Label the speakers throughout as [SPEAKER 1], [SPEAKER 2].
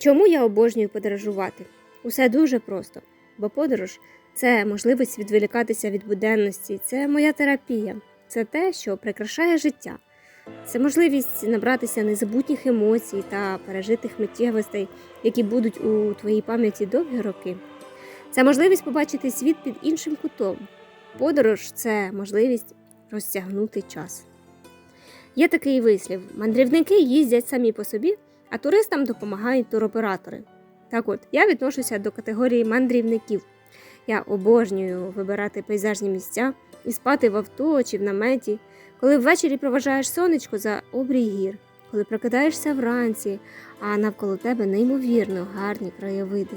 [SPEAKER 1] Чому я обожнюю подорожувати? Усе дуже просто, бо подорож це можливість відволікатися від буденності, це моя терапія, це те, що прикрашає життя. Це можливість набратися незабутніх емоцій та пережитих миттєвостей, які будуть у твоїй пам'яті довгі роки. Це можливість побачити світ під іншим кутом. Подорож це можливість розтягнути час. Є такий вислів: мандрівники їздять самі по собі, а туристам допомагають туроператори. Так от, я відношуся до категорії мандрівників. Я обожнюю вибирати пейзажні місця і спати в авто чи в наметі, коли ввечері проважаєш сонечко за обрій гір, коли прокидаєшся вранці, а навколо тебе неймовірно гарні краєвиди.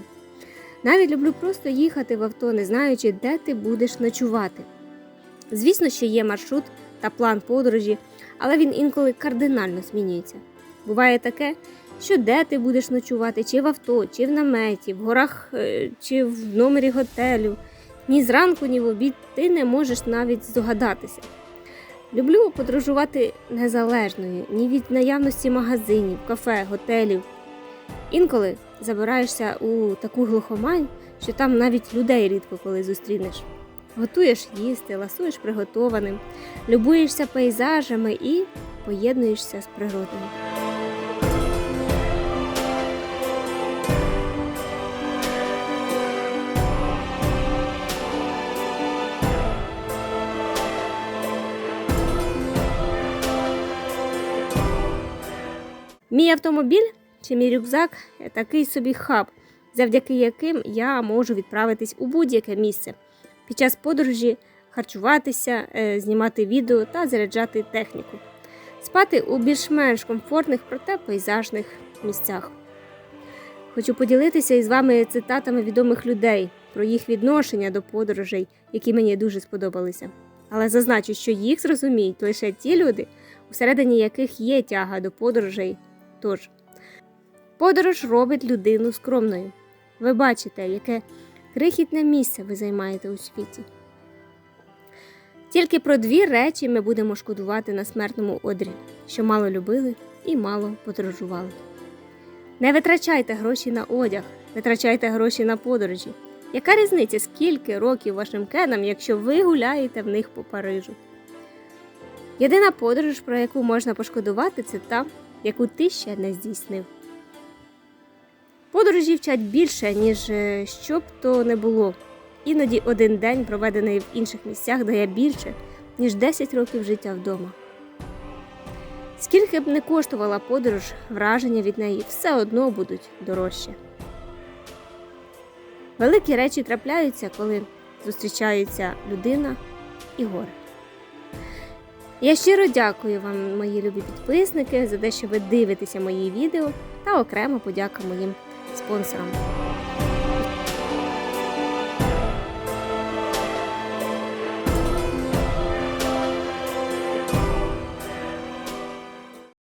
[SPEAKER 1] Навіть люблю просто їхати в авто, не знаючи, де ти будеш ночувати. Звісно, що є маршрут та план подорожі, але він інколи кардинально змінюється. Буває таке, що де ти будеш ночувати, чи в авто, чи в наметі, в горах, е, чи в номері готелю. Ні зранку, ні в обід ти не можеш навіть здогадатися. Люблю подорожувати незалежною ні від наявності магазинів, кафе, готелів. Інколи забираєшся у таку глухомань, що там навіть людей рідко коли зустрінеш. Готуєш їсти, ласуєш приготованим, любуєшся пейзажами і поєднуєшся з природою. Мій автомобіль чи мій рюкзак такий собі хаб, завдяки яким я можу відправитись у будь-яке місце під час подорожі харчуватися, е, знімати відео та заряджати техніку, спати у більш-менш комфортних, проте пейзажних місцях. Хочу поділитися із вами цитатами відомих людей про їх відношення до подорожей, які мені дуже сподобалися. Але зазначу, що їх зрозуміють лише ті люди, усередині яких є тяга до подорожей. Тож, подорож робить людину скромною. Ви бачите, яке крихітне місце ви займаєте у світі. Тільки про дві речі ми будемо шкодувати на смертному одрі, що мало любили і мало подорожували. Не витрачайте гроші на одяг, витрачайте гроші на подорожі. Яка різниця, скільки років вашим кенам, якщо ви гуляєте в них по Парижу? Єдина подорож, про яку можна пошкодувати, це та, яку ти ще не здійснив. Подорожі вчать більше, ніж е, що б то не було. Іноді один день, проведений в інших місцях, дає більше, ніж 10 років життя вдома. Скільки б не коштувала подорож, враження від неї все одно будуть дорожче. Великі речі трапляються, коли зустрічаються людина і горе. Я щиро дякую вам, мої любі підписники, за те, що ви дивитеся мої відео та окремо подяка моїм спонсорам.